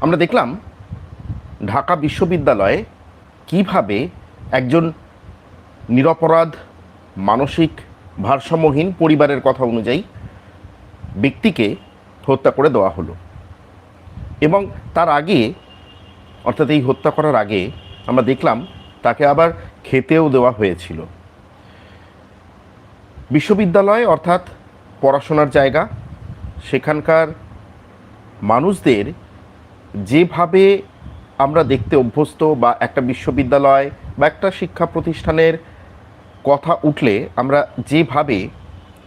আমরা দেখলাম ঢাকা বিশ্ববিদ্যালয়ে কীভাবে একজন নিরপরাধ, মানসিক ভারসাম্যহীন পরিবারের কথা অনুযায়ী ব্যক্তিকে হত্যা করে দেওয়া হলো। এবং তার আগে, অর্থাৎ এই হত্যা করার আগে আমরা দেখলাম তাকে আবার খেতেও দেওয়া হয়েছিল। বিশ্ববিদ্যালয় অর্থাৎ পড়াশোনার জায়গা, সেখানকার মানুষদের যেভাবে আমরা দেখতে অভ্যস্ত বা একটা বিশ্ববিদ্যালয় বা একটা শিক্ষা প্রতিষ্ঠানের কথা উঠলে আমরা যেভাবে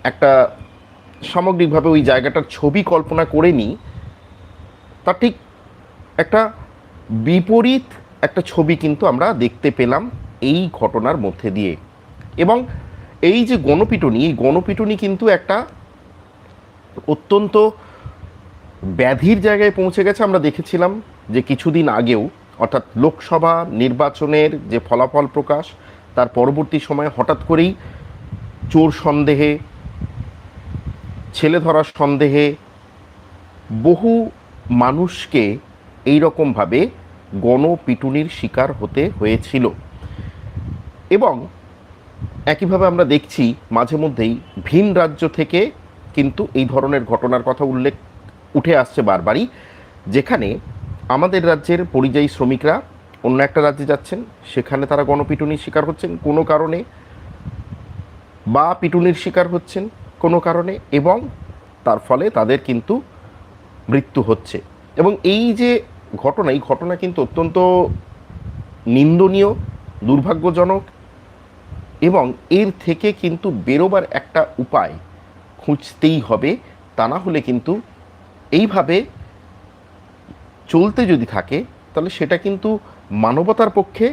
একটা সামগ্রিকভাবে ওই জায়গাটার ছবি কল্পনা করে নিই, তা ঠিক একটা বিপরীত একটা ছবি কিন্তু আমরা দেখতে পেলাম এই ঘটনার মধ্যে দিয়ে। এবং এই যে গণপিটুনি, এই গণপিটুনি কিন্তু একটা অত্যন্ত ব্যাধির জায়গায় পৌঁছে গেছে, আমরা দেখেছিলাম যে কিছুদিন আগেও, অর্থাৎ লোকসভা নির্বাচনের যে ফলাফল প্রকাশ, তার পরবর্তী সময়ে হঠাৎ করেই চোর সন্দেহে, ছেলে ধরার সন্দেহে বহু মানুষকে এই রকমভাবে গণপিটুনির শিকার হতে হয়েছিল। এবং একইভাবে আমরা দেখছি, মাঝে মধ্যেই ভিন রাজ্য থেকে কিন্তু এই ধরনের ঘটনার কথা উল্লেখ উঠে আসছে বারবারই, যেখানে আমাদের রাজ্যের পরিযায়ী শ্রমিকরা অন্য একটা রাজ্যে যাচ্ছেন, সেখানে তারা গণপিটুনির শিকার হচ্ছেন কোনো কারণে বা পিটুনির শিকার হচ্ছেন কোনো কারণে এবং তার ফলে তাদের কিন্তু মৃত্যু হচ্ছে। এবং এই যে ঘটনা, এই ঘটনা কিন্তু অত্যন্ত নিন্দনীয়, দুর্ভাগ্যজনক এবং এর থেকে কিন্তু বেরোবার একটা উপায় খুঁজতেই হবে, তা না হলে কিন্তু এইভাবে চলতে যদি থাকে, তাহলে সেটা কিন্তু মানবতার পক্ষে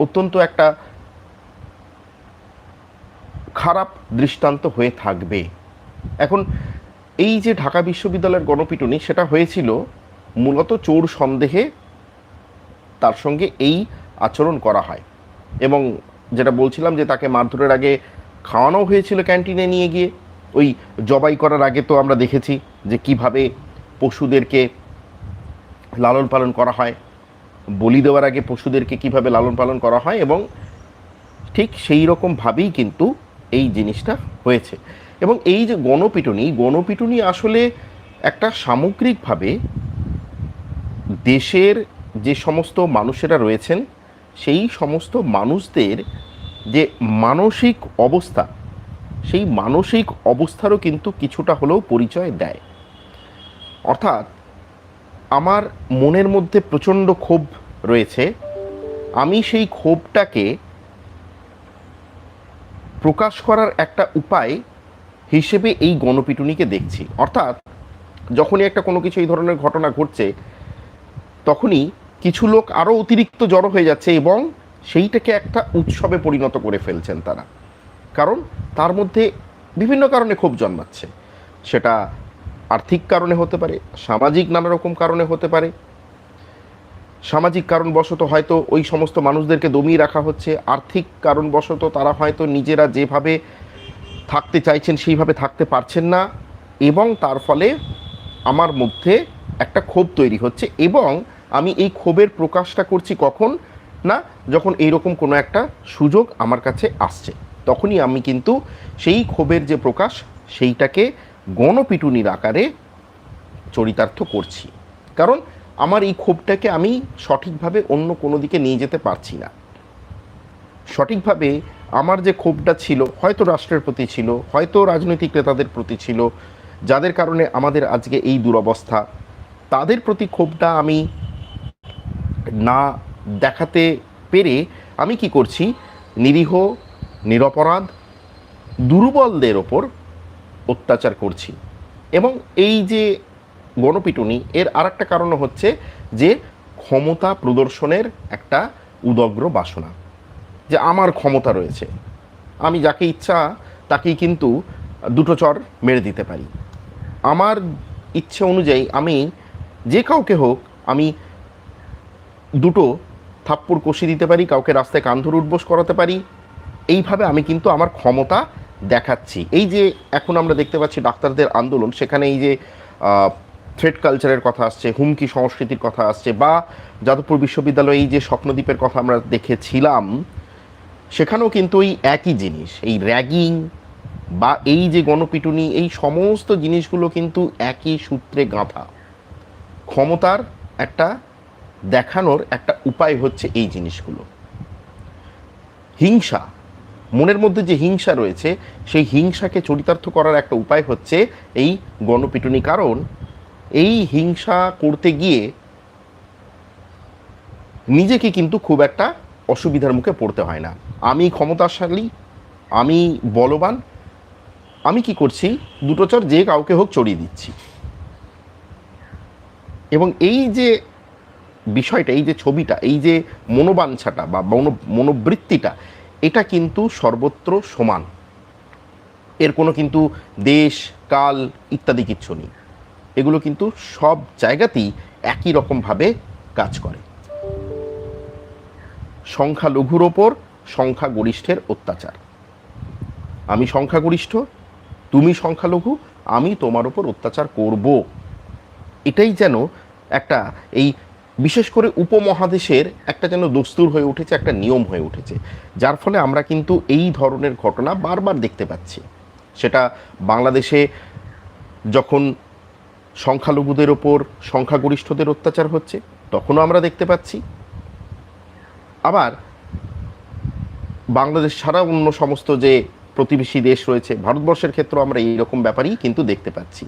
অত্যন্ত একটা খারাপ দৃষ্টান্ত হয়ে থাকবে। এখন এই যে ঢাকা বিশ্ববিদ্যালয়ের গণপিটুনি, সেটা হয়েছিল মূলত চোর সন্দেহে তার সঙ্গে এই আচরণ করা হয়। এবং যেটা বলছিলাম যে তাকে মারধরের আগে খাওয়ানো হয়েছিল ক্যান্টিনে নিয়ে গিয়ে ওই জবাই করার আগে তো আমরা দেখেছি যে কীভাবে পশুদেরকে লালন পালন করা হয়। বলি দেওয়ার আগে পশুদেরকে কীভাবে লালন পালন করা হয় এবং ঠিক সেই রকমভাবেই কিন্তু এই জিনিসটা হয়েছে। এবং এই যে গণপিটুনি গণপিটুনি আসলে একটা সামগ্রিকভাবে দেশের যে সমস্ত মানুষেরা রয়েছেন, সেই সমস্ত মানুষদের যে মানসিক অবস্থা সেই মানসিক অবস্থারও কিন্তু কিছুটা হলেও পরিচয় দেয়। অর্থাৎ আমার মনের মধ্যে প্রচণ্ড ক্ষোভ রয়েছে। আমি সেই ক্ষোভটাকে প্রকাশ করার একটা উপায় হিসেবে এই গণপিটুনিকে দেখছি। অর্থাৎ যখনই একটা কোনো কিছু এই ধরনের ঘটনা ঘটছে, তখনই কিছু লোক আরও অতিরিক্ত জড়ো হয়ে যাচ্ছে এবং সেইটাকে একটা উৎসবে পরিণত করে ফেলছেন তারা। কারণ তার মধ্যে বিভিন্ন কারণে ক্ষোভ জন্মাচ্ছে। সেটা আর্থিক কারণে হতে পারে, সামাজিক নানা রকম কারণে হতে পারে। সামাজিক কারণবশত হয়তো ওই সমস্ত মানুষদেরকে দমিয়ে রাখা হচ্ছে। আর্থিক কারণবশত তারা হয়তো নিজেরা যেভাবে থাকতে চাইছেন, সেইভাবে থাকতে পারছেন না এবং তার ফলে আমার মধ্যে একটা ক্ষোভ তৈরি হচ্ছে এবং আমি এই ক্ষোভের প্রকাশটা করছি কখন? না, যখন এইরকম কোনো একটা সুযোগ আমার কাছে আসছে। তখনই আমি কিন্তু সেই ক্ষোভের যে প্রকাশ, সেইটাকে গণপিটুনির আকারে চরিতার্থ করছি। কারণ আমার এই ক্ষোভটাকে আমি সঠিকভাবে অন্য কোনো দিকে নিয়ে যেতে পারছি না। সঠিকভাবে আমার যে ক্ষোভটা ছিল, হয়তো রাষ্ট্রের প্রতি ছিল, হয়তো রাজনৈতিক নেতাদের প্রতি ছিল, যাদের কারণে আমাদের আজকে এই দুরবস্থা, তাদের প্রতি ক্ষোভটা আমি না দেখাতে পেরে আমি কি করছি? নিরীহ নিরপরাধ, দুর্বলদের ওপর অত্যাচার করছি। এবং এই যে গণপিটুনি, এর আর একটা কারণ হচ্ছে যে ক্ষমতা প্রদর্শনের একটা উদগ্র বাসনা, যে আমার ক্ষমতা রয়েছে। আমি যাকে ইচ্ছা তাকেই কিন্তু দুটো চর মেরে দিতে পারি। আমার ইচ্ছে অনুযায়ী আমি যে কাউকে হোক আমি দুটো থাপ্পড় কষিয়ে দিতে পারি, কাউকে রাস্তায় কান্ধর উঠবোস করাতে পারি এইভাবে আমি কিন্তু আমার ক্ষমতা দেখাচ্ছি। এই যে এখন আমরা দেখতে পাচ্ছি ডাক্তারদের আন্দোলন, সেখানে এই যে থ্রেড কালচারের কথা আসছে, হুমকি সংস্কৃতির কথা আসছে বা যাদবপুর বিশ্ববিদ্যালয়ে এই যে স্বপ্নদ্বীপের কথা আমরা দেখেছিলাম, সেখানেও কিন্তু ওই একই জিনিস, এই র্যাগিং বা এই যে গণপিটুনি, এই সমস্ত জিনিসগুলো কিন্তু একই সূত্রে গাঁথা। ক্ষমতার একটা দেখানোর একটা উপায় হচ্ছে এই জিনিসগুলো। হিংসা। মনের মধ্যে যে হিংসা রয়েছে, সেই হিংসাকে চরিতার্থ করার একটা উপায় হচ্ছে এই গণপিটুনি। কারণ এই হিংসা করতে গিয়ে নিজেকে কিন্তু খুব একটা অসুবিধার মুখে পড়তে হয় না। আমি ক্ষমতাশালী, আমি বলবান, আমি কি করছি? দুটো চর যে কাউকে হোক চড়িয়ে দিচ্ছি। এবং এই যে বিষয়টা, এই যে ছবিটা, এই যে মনোবাঞ্ছাটা বা মনো, মনোবৃত্তিটা এটা কিন্তু সর্বত্র সমান। এর কোনো কিন্তু দেশ, কাল ইত্যাদি কিচ্ছু নেই। এগুলো কিন্তু সব জায়গাতেই একই রকমভাবে কাজ করে। সংখ্যালঘুর ওপর সংখ্যাগরিষ্ঠের অত্যাচার। আমি সংখ্যাগরিষ্ঠ, তুমি সংখ্যালঘু, আমি তোমার ওপর অত্যাচার করব। এটাই যেন একটা এই বিশেষ করে উপমহাদেশের একটা যেন দস্তুর হয়ে উঠেছে, একটা নিয়ম হয়ে উঠেছে, যার ফলে আমরা কিন্তু এই ধরনের ঘটনা বারবার দেখতে পাচ্ছি। সেটা বাংলাদেশে যখন সংখ্যালঘুদের ওপর, সংখ্যাগরিষ্ঠদের অত্যাচার হচ্ছে, তখনও আমরা দেখতে পাচ্ছি। আবার বাংলাদেশ ছাড়া অন্য সমস্ত যে প্রতিবেশী দেশ রয়েছে, ভারতবর্ষের ক্ষেত্রেও আমরা এই রকম ব্যাপারই কিন্তু দেখতে পাচ্ছি।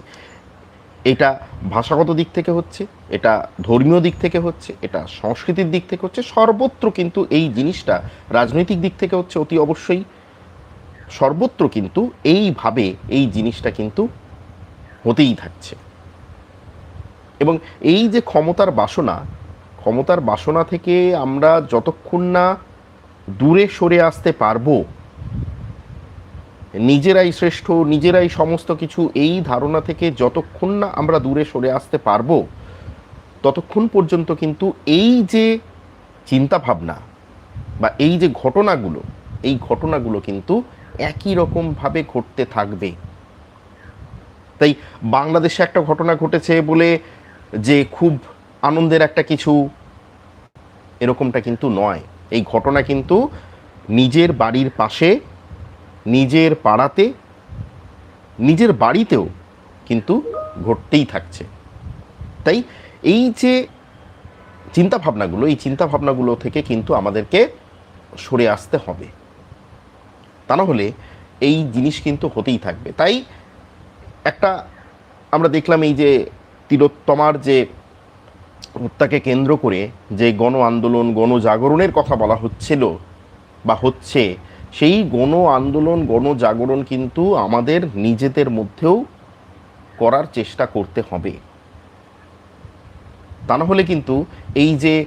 এটা ভাষাগত দিক থেকে হচ্ছে, এটা ধর্মীয় দিক থেকে হচ্ছে, এটা সংস্কৃতির দিক থেকে হচ্ছে, সর্বত্র কিন্তু এই জিনিসটা রাজনৈতিক দিক থেকে হচ্ছে অতি অবশ্যই, সর্বত্র কিন্তু এইভাবে এই জিনিসটা কিন্তু হতেই থাকছে। এবং এই যে ক্ষমতার বাসনা ক্ষমতার বাসনা থেকে আমরা যতক্ষণ না দূরে সরে আসতে পারব নিজেরাই শ্রেষ্ঠ, নিজেরাই সমস্ত কিছু, এই ধারণা থেকে যতক্ষণ না আমরা দূরে সরে আসতে পারব, ততক্ষণ পর্যন্ত কিন্তু এই যে চিন্তা ভাবনা বা এই যে ঘটনাগুলো, এই ঘটনাগুলো কিন্তু একই রকমভাবে ঘটতে থাকবে। তাই বাংলাদেশে একটা ঘটনা ঘটেছে বলে যে খুব আনন্দের একটা কিছু, এরকমটা কিন্তু নয়। এই ঘটনা কিন্তু নিজের বাড়ির পাশে নিজের পাড়াতে, নিজের বাড়িতেও কিন্তু ঘটতেই থাকছে। তাই এই যে চিন্তা ভাবনাগুলো এই চিন্তা ভাবনাগুলো থেকে কিন্তু আমাদেরকে সরে আসতে হবে। তা না হলে এই জিনিস কিন্তু হতেই থাকবে। তাই একটা আমরা দেখলাম এই যে তিলোত্তমার যে হত্যাকে কেন্দ্র করে যে গণ আন্দোলন, গণজাগরণের কথা বলা হচ্ছিল বা হচ্ছে সেই গণ আন্দোলন গণজাগরণ কিন্তু আমাদের নিজেদের মধ্যেও করার চেষ্টা করতে হবে। তা না হলে কিন্তু এই যে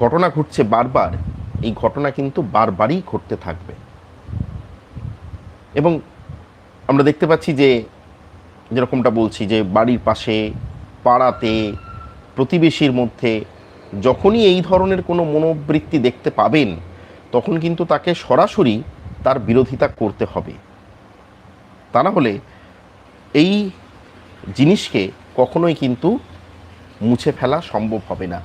ঘটনা ঘটছে বারবার, এই ঘটনা কিন্তু বারবারই ঘটতে থাকবে। এবং আমরা দেখতে পাচ্ছি যে, যেরকমটা বলছি যে বাড়ির পাশে, পাড়াতে, প্রতিবেশীর মধ্যে যখনই এই ধরনের কোনো মনোবৃত্তি দেখতে পাবেন, তখন কিন্তু তাকে সরাসরি তার বিরোধিতা করতে হবে। তা না হলে এই জিনিসকে কখনোই কিন্তু মুছে ফেলা সম্ভব হবে না।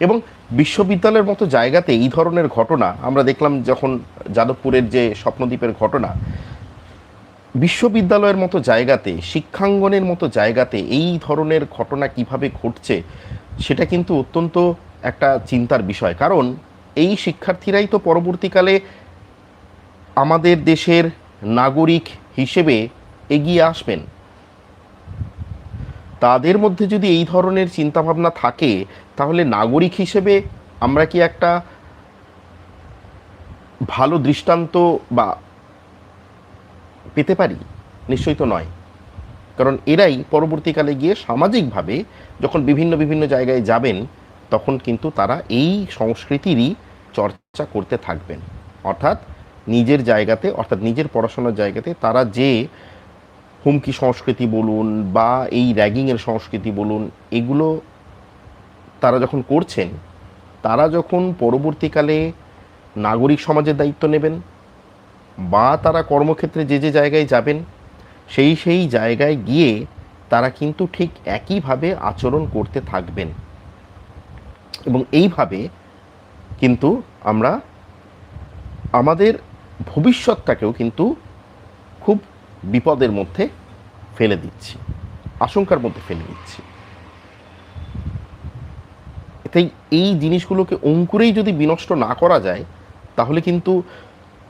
এবং বিশ্ববিদ্যালয়ের মতো জায়গাতে এই ধরনের ঘটনা, আমরা দেখলাম যখন যাদবপুরের যে স্বপ্নদ্বীপের ঘটনা, বিশ্ববিদ্যালয়ের মতো জায়গাতে, শিক্ষাঙ্গনের মতো জায়গাতে এই ধরনের ঘটনা কীভাবে ঘটছে, সেটা কিন্তু অত্যন্ত একটা চিন্তার বিষয়। কারণ এই শিক্ষার্থীরাই তো পরবর্তীকালে আমাদের দেশের নাগরিক হিসেবে এগিয়ে আসবেন। তাদের মধ্যে যদি এই ধরনের চিন্তাভাবনা থাকে, তাহলে নাগরিক হিসেবে আমরা কি একটা ভালো দৃষ্টান্ত বা পেতে পারি? নিশ্চয়ই তো নয়। কারণ এরাই পরবর্তীকালে গিয়ে সামাজিকভাবে যখন বিভিন্ন বিভিন্ন জায়গায় যাবেন, তখন কিন্তু তারা এই সংস্কৃতিরই চর্চা করতে থাকবেন। অর্থাৎ নিজের জায়গাতে, অর্থাৎ নিজের পড়াশোনার জায়গাতে তারা যে হুমকি সংস্কৃতি বলুন বা এই র্যাগিংয়ের সংস্কৃতি বলুন, এগুলো তারা যখন করছেন, তারা যখন পরবর্তীকালে নাগরিক সমাজের দায়িত্ব নেবেন বা তারা কর্মক্ষেত্রে যে যে জায়গায় যাবেন, সেই সেই জায়গায় গিয়ে তারা কিন্তু ঠিক একইভাবে আচরণ করতে থাকবেন। এবং এইভাবে কিন্তু আমরা আমাদের ভবিষ্যৎটাকেও কিন্তু খুব বিপদের মধ্যে ফেলে দিচ্ছি, আশঙ্কার মধ্যে ফেলে দিচ্ছি। তাই এই জিনিসগুলোকে অঙ্কুরেই যদি বিনষ্ট না করা যায়, তাহলে কিন্তু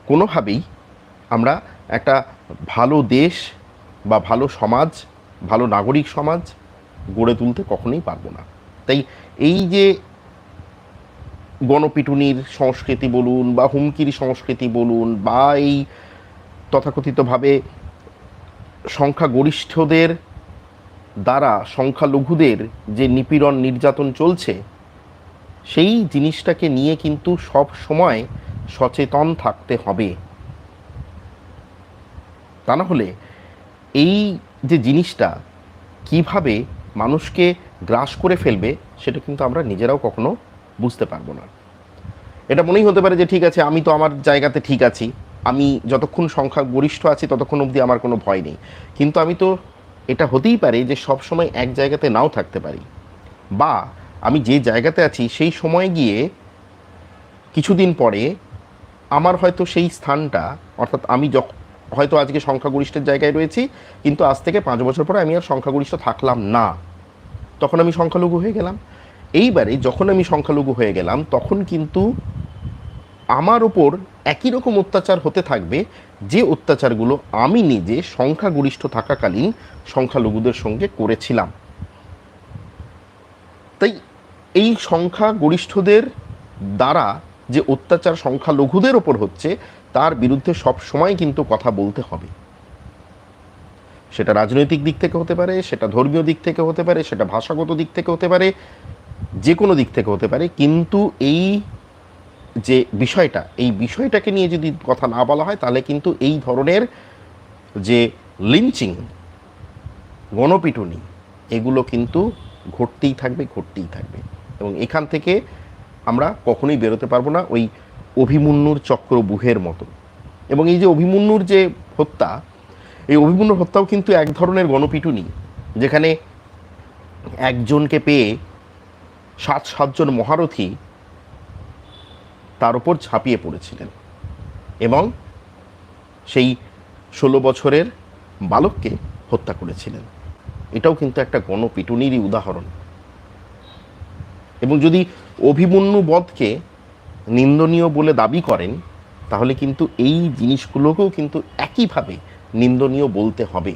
কোনোভাবেই আমরা একটা ভালো দেশ বা ভালো সমাজ, ভালো নাগরিক সমাজ গড়ে তুলতে কখনোই পারব না। তাই এই যে গণপিটুনির সংস্কৃতি বলুন বা হুমকির সংস্কৃতি বলুন বা এই তথাকথিতভাবে সংখ্যাগরিষ্ঠদের দ্বারা সংখ্যালঘুদের যে নিপীড়ন নির্যাতন চলছে, সেই জিনিসটাকে নিয়ে কিন্তু সব সময় সচেতন থাকতে হবে। তা না হলে এই যে জিনিসটা, কীভাবে মানুষকে গ্রাস করে ফেলবে, সেটা কিন্তু আমরা নিজেরাও কখনো বুঝতে পারব না। এটা মনেই হতে পারে যে, ঠিক আছে, আমি তো আমার জায়গাতে ঠিক আছি। আমি যতক্ষণ সংখ্যা গরিষ্ঠ আছি, ততক্ষণ অবধি আমার কোনো ভয় নেই। কিন্তু আমি তো, এটা হতেই পারে যে সব সময় এক জায়গাতে নাও থাকতে পারি। বা আমি যে জায়গাতে আছি, সেই সময় গিয়ে কিছুদিন পরে আমার হয়তো সেই স্থানটা, অর্থাৎ আমি যখন হয়তো আজকে সংখ্যাগরিষ্ঠের জায়গায় রয়েছি, কিন্তু আজ থেকে পাঁচ বছর পরে আমি আর সংখ্যাগরিষ্ঠ থাকলাম না। তখন আমি সংখ্যালঘু হয়ে গেলাম। এইবারে যখন আমি সংখ্যালঘু হয়ে গেলাম, তখন কিন্তু আমার ওপর একই রকম অত্যাচার হতে থাকবে, যে অত্যাচারগুলো আমি নিজে সংখ্যাগরিষ্ঠ থাকাকালীন সংখ্যালঘুদের সঙ্গে করেছিলাম। তাই এই সংখ্যাগরিষ্ঠদের দ্বারা যে অত্যাচার সংখ্যালঘুদের ওপর হচ্ছে, তার বিরুদ্ধে সব সময় কিন্তু কথা বলতে হবে। সেটা রাজনৈতিক দিক থেকে হতে পারে, সেটা ধর্মীয় দিক থেকে হতে পারে, সেটা ভাষাগত দিক থেকে হতে পারে যে কোনো দিক থেকে হতে পারে, কিন্তু এই যে বিষয়টা, এই বিষয়টাকে নিয়ে যদি কথা না বলা হয়, তাহলে কিন্তু এই ধরনের যে লিঞ্চিং গণপিটুনি, এগুলো কিন্তু ঘটতেই থাকবে ঘটতেই থাকবে। এবং এখান থেকে আমরা কখনোই বেরোতে পারব না ওই অভিমন্যুর চক্রবুহের মতো এবং এই যে অভিমন্যুর যে হত্যা, এই অভিমন্যুর হত্যাও কিন্তু এক ধরনের গণপিটুনি, যেখানে একজনকে পেয়ে সাত সাতজন মহারথী তার উপর ঝাঁপিয়ে পড়েছিলেন এবং সেই ষোলো বছরের বালককে হত্যা করেছিলেন। এটাও কিন্তু একটা গণপিটুনিরই উদাহরণ। এবং যদি অভিমন্যু বধকে নিন্দনীয় বলে দাবি করেন, তাহলে কিন্তু এই জিনিসগুলোকেও কিন্তু একইভাবে নিন্দনীয় বলতে হবে।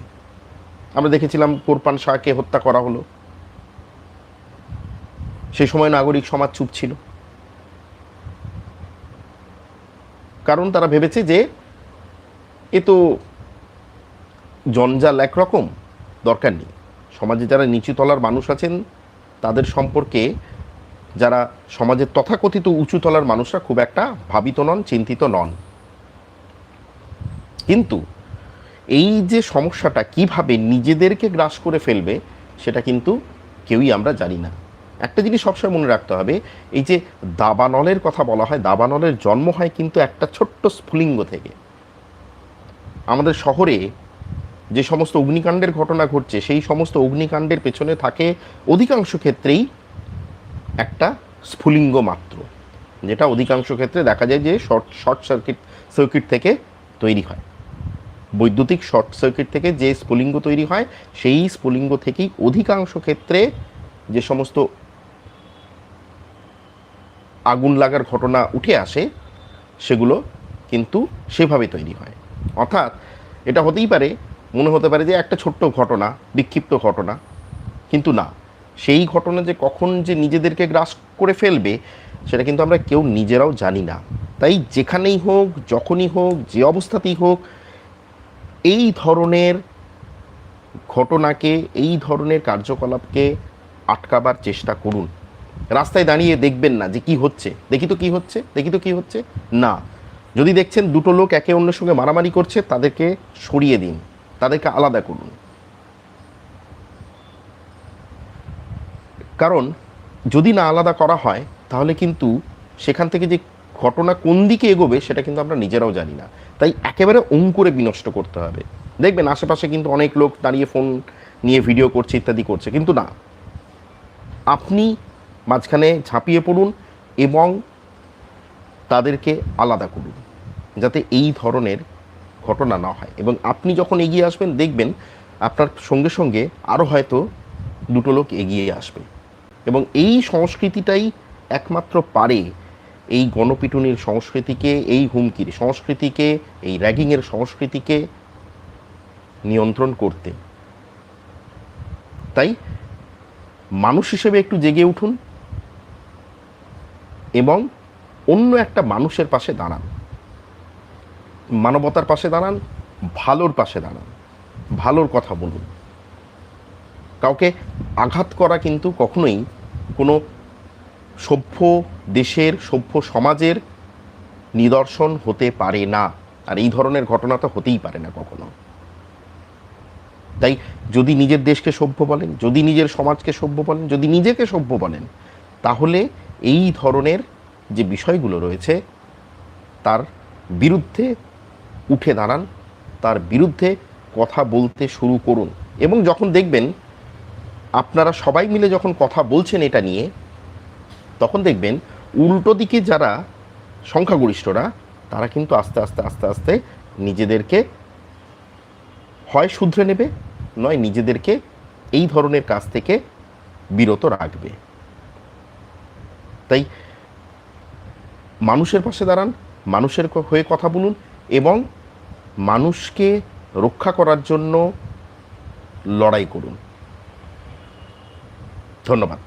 আমরা দেখেছিলাম কোরপান শাহকে হত্যা করা হলো। সেই সময় নাগরিক সমাজ চুপ ছিল। কারণ তারা ভেবেছে যে, এ তো জঞ্জাল একরকম, দরকার নেই। সমাজে যারা নিচু তলার মানুষ আছেন, তাদের সম্পর্কে যারা সমাজের তথাকথিত উঁচু তলার মানুষরা খুব একটা ভাবিত নন, চিন্তিত নন। কিন্তু এই যে সমস্যাটা কীভাবে নিজেদেরকে গ্রাস করে ফেলবে, সেটা কিন্তু কেউই আমরা জানি না। একটা জিনিস সবসময় মনে রাখতে হবে, এই যে দাবানলের কথা বলা হয়, দাবানলের জন্ম হয় কিন্তু একটা ছোট্ট স্ফুলিঙ্গ থেকে। আমাদের শহরে যে সমস্ত অগ্নিকাণ্ডের ঘটনা ঘটছে, সেই সমস্ত অগ্নিকাণ্ডের পেছনে থাকে অধিকাংশ ক্ষেত্রেই একটা স্ফুলিঙ্গ মাত্র, যেটা অধিকাংশ ক্ষেত্রে দেখা যায় যে শর্ট শর্ট সার্কিট সার্কিট থেকে তৈরি হয়। বৈদ্যুতিক শর্ট সার্কিট থেকে যে স্ফুলিঙ্গ তৈরি হয়, সেই স্ফুলিঙ্গ থেকেই অধিকাংশ ক্ষেত্রে যে সমস্ত আগুন লাগার ঘটনা উঠে আসে, সেগুলো কিন্তু সেভাবে তৈরি হয়। অর্থাৎ এটা হতেই পারে, মনে হতে পারে যে একটা ছোট্ট ঘটনা, বিক্ষিপ্ত ঘটনা, কিন্তু না। সেই ঘটনা যে কখন যে নিজেদেরকে গ্রাস করে ফেলবে, সেটা কিন্তু আমরা কেউ নিজেরাও জানি না। তাই যেখানেই হোক, যখনই হোক, যে অবস্থাতেই হোক, এই ধরনের ঘটনাকে, এই ধরনের কার্যকলাপকে আটকাবার চেষ্টা করুন। রাস্তায় দাঁড়িয়ে দেখবেন না যে কি হচ্ছে। দেখি তো কি হচ্ছে, দেখি তো কি হচ্ছে। না। যদি দেখছেন দুটো লোক একে অন্যের সঙ্গে মারামারি করছে, তাদেরকে সরিয়ে দিন। তাদেরকে আলাদা করুন। কারণ যদি না আলাদা করা হয়, তাহলে কিন্তু সেখান থেকে যে ঘটনা কোন দিকে এগোবে, সেটা কিন্তু আমরা নিজেরাও জানি না। তাই একেবারে অঙ্কুরে বিনষ্ট করতে হবে। দেখবেন আশেপাশে কিন্তু অনেক লোক দাঁড়িয়ে ফোন নিয়ে ভিডিও করছে, ইত্যাদি করছে। কিন্তু না। আপনি মাঝখানে ঝাঁপিয়ে পড়ুন এবং তাদেরকে আলাদা করুন, যাতে এই ধরনের ঘটনা না হয়। এবং আপনি যখন এগিয়ে আসবেন, দেখবেন আপনার সঙ্গে সঙ্গে আরও হয়তো দুটো লোক এগিয়ে আসবে। এবং এই সংস্কৃতিটাই একমাত্র পারে এই গণপিটুনির সংস্কৃতিকে, এই হুমকির সংস্কৃতিকে, এই র্যাগিংয়ের সংস্কৃতিকে নিয়ন্ত্রণ করতে। তাই মানুষ হিসেবে একটু জেগে উঠুন এবং অন্য একটা মানুষের পাশে দাঁড়ান। মানবতার পাশে দাঁড়ান, ভালোর পাশে দাঁড়ান, ভালোর কথা বলুন। কাউকে আঘাত করা কিন্তু কখনোই কোনো সভ্য দেশের, সভ্য সমাজের নিদর্শন হতে পারে না। আর এই ধরনের ঘটনা তো হতেই পারে না কখনো। তাই যদি নিজের দেশকে সভ্য বলেন, যদি নিজের সমাজকে সভ্য বলেন, যদি নিজেকে সভ্য বলেন, তাহলে এই ধরনের যে বিষয়গুলো রয়েছে, তার বিরুদ্ধে উঠে দাঁড়ান, তার বিরুদ্ধে কথা বলতে শুরু করুন। এবং যখন দেখবেন আপনারা সবাই মিলে যখন কথা বলছেন এটা নিয়ে, তখন দেখবেন উল্টো দিকে যারা সংখ্যাগরিষ্ঠরা, তারা কিন্তু আস্তে আস্তে আস্তে আস্তে নিজেদেরকে হয় শুধরে নেবে, নয় নিজেদেরকে এই ধরনের কাজ থেকে বিরত রাখবে। তাই মানুষের পাশে দাঁড়ান, মানুষের হয়ে কথা বলুন এবং মানুষকে রক্ষা করার জন্য লড়াই করুন। ধন্যবাদ।